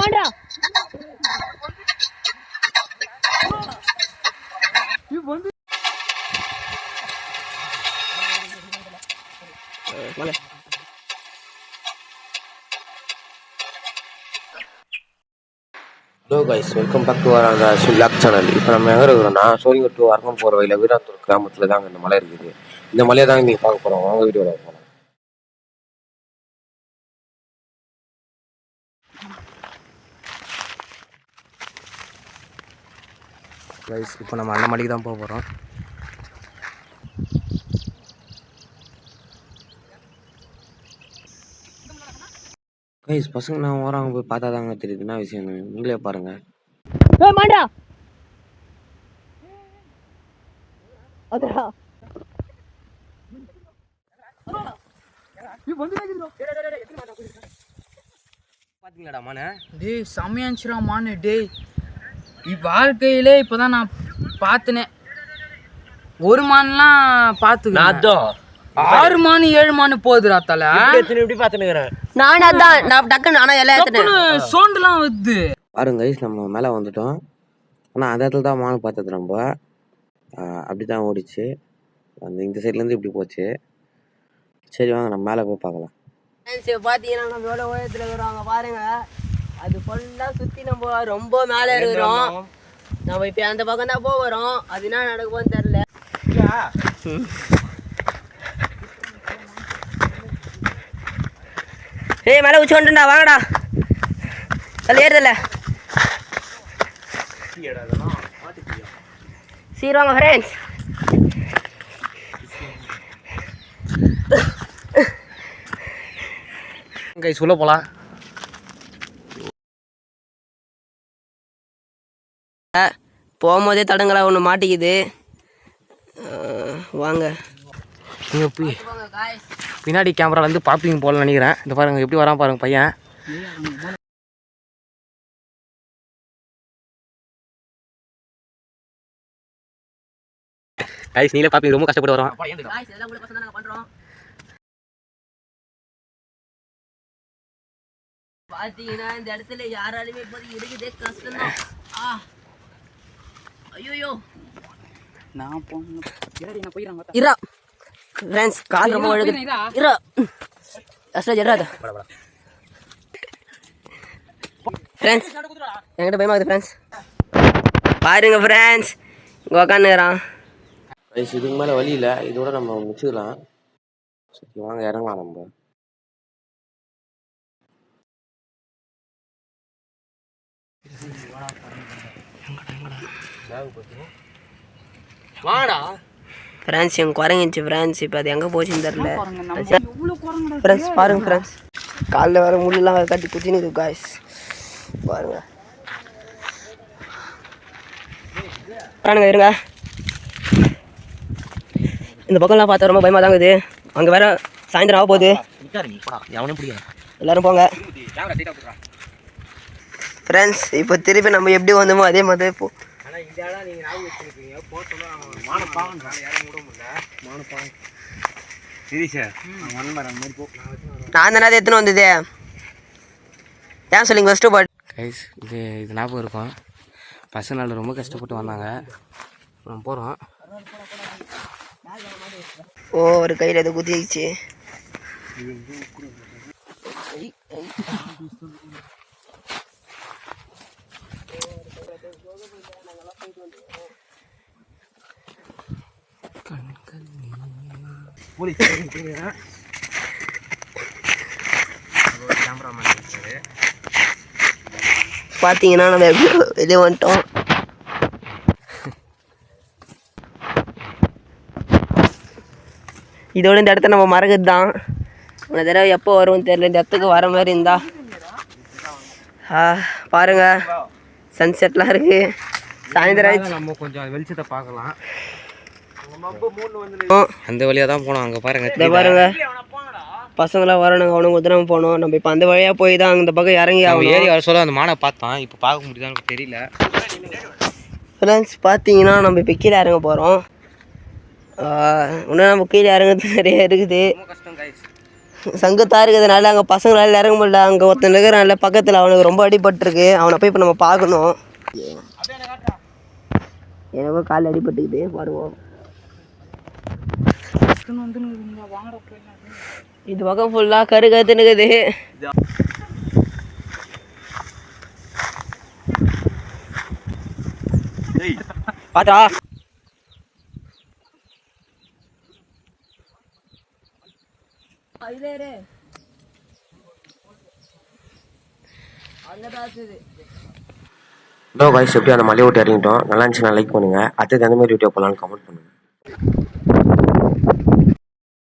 மாட்டா. Hello guys welcome back to அந்த லாக் சேனல் இப்போ நம்ம எங்கே இருக்கிறோம்னா சோழிங்கர் டூ அரங்கம் போகிற வழியில் வீராந்தூர் கிராமத்தில் தாங்க இந்த மலை இருக்குது. இந்த மலையை தாங்க நீங்கள் பார்க்க போகிறோம் வாங்க வீடியோவில் போகலாம் கைஸ் இப்போ நம்ம அந்த மலைக்கு தான் போக போகிறோம் கைஸ் பசங்க நான் வராங்க போய் பார்த்தா தாங்க தெரியுது. என்ன விஷயம்? நீங்களே பாருங்கள் ஏய் மாட்டா அதரா பார்த்தீங்களாடா மானே? டேய் செம்மையாச்சுரா மானு டேய். இவ் வாழ்க்கையிலே இப்போதான் நான் பார்த்தனே ஒரு மான்லாம் பார்த்து ஆறு மானு ஏழு மானு போகுதுடா தலை எப்படி பார்த்துனுக்குறேன் நான் அதான் நான் டக்குன்னு நானா எல்லாம் டக்குனு சோண்டுலாம் வருது. பாருங்க கைஸ் நம்ம மேலே வந்துட்டோம். ஆனால் அந்த இடத்துல தான் மானு பார்த்தது நம்ம அப்படி தான் ஓடிச்சு. அந்த இந்த சைட்லேருந்து இப்படி போச்சு. சரி வாங்க நம்ம மேலே போய் பார்க்கலாம். பாத்தீங்கன்னா நம்ம எவ்வளவு உயரத்துல இருக்கிறோம் பாருங்க. அது ஃபுல்லா சுத்தி நம்ம ரொம்ப மேல இருக்கிறோம் நம்ம இப்ப அந்த பக்கம் தான் போகிறோம் அது என்ன நடக்க போகுதுன்னு தெரியல ஏய் மேல உச்சி வந்துட்டா வாங்கடா. தள்ள ஏறுதல்ல. சீக்கிரம் ஃப்ரெண்ட்ஸ் கைஸ் உள்ள போகலாம் போகும்போதே தடங்களா ஒன்று மாட்டிக்குது. வாங்க. நீங்கள் பின்னாடி கேமரா வந்து பார்ப்பீங்க போல நினைக்கிறேன். இந்த பாருங்க எப்படி வரான் பாருங்க பையன். கைஸ் நீங்களே பார்ப்பீங்க ரொம்ப கஷ்டப்பட்டு வரோம் பாத்தீங்கன்னா இந்த இடத்துல யாராலுமே இப்போதைக்கு இருக்குதே கஷ்டம் ஐயோ நான் இரா. ஃப்ரெண்ட்ஸ் கால் ரொம்ப வழுகுது. இரா. அஸ்ராஜ் இராத ஃப்ரெண்ட்ஸ் என்கிட்ட பயமாகுது ஃப்ரெண்ட்ஸ் பாருங்க ஃப்ரெண்ட்ஸ் இங்கே உக்காந்துக்கிறான். கைஸ் இதுக்கு மேலே வழி இல்லை. இதோட நம்ம முடிச்சுக்கலாம். சரி வாங்க இறங்கலாம் நம்ம. ஃப்ரெண்ட்ஸ் எங்க குரங்கிச்சு ஃப்ரெண்ட்ஸ் இப்போ அது எங்கே போச்சுன்னு தெரில ஃப்ரெண்ட்ஸ் பாருங்க ஃப்ரெண்ட்ஸ் காலில் வர முள்ளெல்லாம் கட்டி குத்தினுது காய்ஸ் பாருங்க. பாருங்க இருங்க. இந்த பக்கம்லாம் பார்த்தா ரொம்ப பயமாக தாங்குது. அங்கே வேற சாயந்தரம் ஆக போகுது. எவனே பிடிக்கும் எல்லாரும் போங்க. ஃப்ரெண்ட்ஸ் இப்போ திருப்பி நம்ம எப்படி வந்தோமோ அதே மாதிரி போ. நான் தானே எத்தனை வந்தது? ஏன் சொல்லுங்க ஃபஸ்ட்டு பாட் கைஸ் இது இது ஞாபகம் இருக்கும். பசங்களால் ரொம்ப கஷ்டப்பட்டு வந்தாங்க. நம்ம போகிறோம் ஓ ஒரு கையில் எது குத்திச்சு கேமராமேன் பார்த்தீங்கன்னா நம்ம வெளியே வந்துட்டோம்? இதோட இந்த இடத்த நம்ம மறக்குது தான் இந்த தடவை எப்போ வரும்னு தெரியல. இந்த இடத்துக்கு வர மாதிரி இருந்தா. பாருங்க. சன்செட்லாம் இருக்குது சாயந்தரம் நம்ம கொஞ்சம் வெளிச்சத்தை பார்க்கலாம். அந்த வழியாக தான் போனோம். அங்கே பாருங்க இந்த பாருங்க. பசங்களாம் வரணுங்க அவனுக்கு உத்தரவு போகணும் நம்ம இப்போ அந்த வழியாக போய் தான் அந்த பக்கம் இறங்கி அவன் ஏறி வர சொல்ல அந்த மானை பார்த்தான் இப்போ பார்க்க முடியுதான்னு எனக்கு தெரியல. ஃப்ரெண்ட்ஸ் பார்த்தீங்கன்னா நம்ம இப்போ கீழே இறங்க போகிறோம் இன்னும் நம்ம கீழே இறங்குறது நிறைய இருக்குது. ரொம்ப கஷ்டம் கைஸ் சங்கத்தாக இருக்கிறதுனால அங்கே பசங்களால இறங்க முடியல. அங்கே ஒருத்தன் இருக்கிறான்ல பக்கத்தில் அவனுக்கு ரொம்ப அடிபட்டிருக்கு. அவனை போய் இப்போ நம்ம பார்க்கணும். எனக்கும் கால் அடிபட்டுக்குது பாருவோம் இது பக்கம் ஃபுல்லாக கரு கத்துனுக்குது. பாத்தா. ஹலோ வயசு எப்படி அந்த மலையை விட்டு இறங்கிட்டோம்? நல்லா இருந்துச்சுன்னா லைக் பண்ணுங்கள் அடுத்தது எந்த மாதிரி வீடியோ போகலான்னு கமெண்ட் பண்ணுங்கள்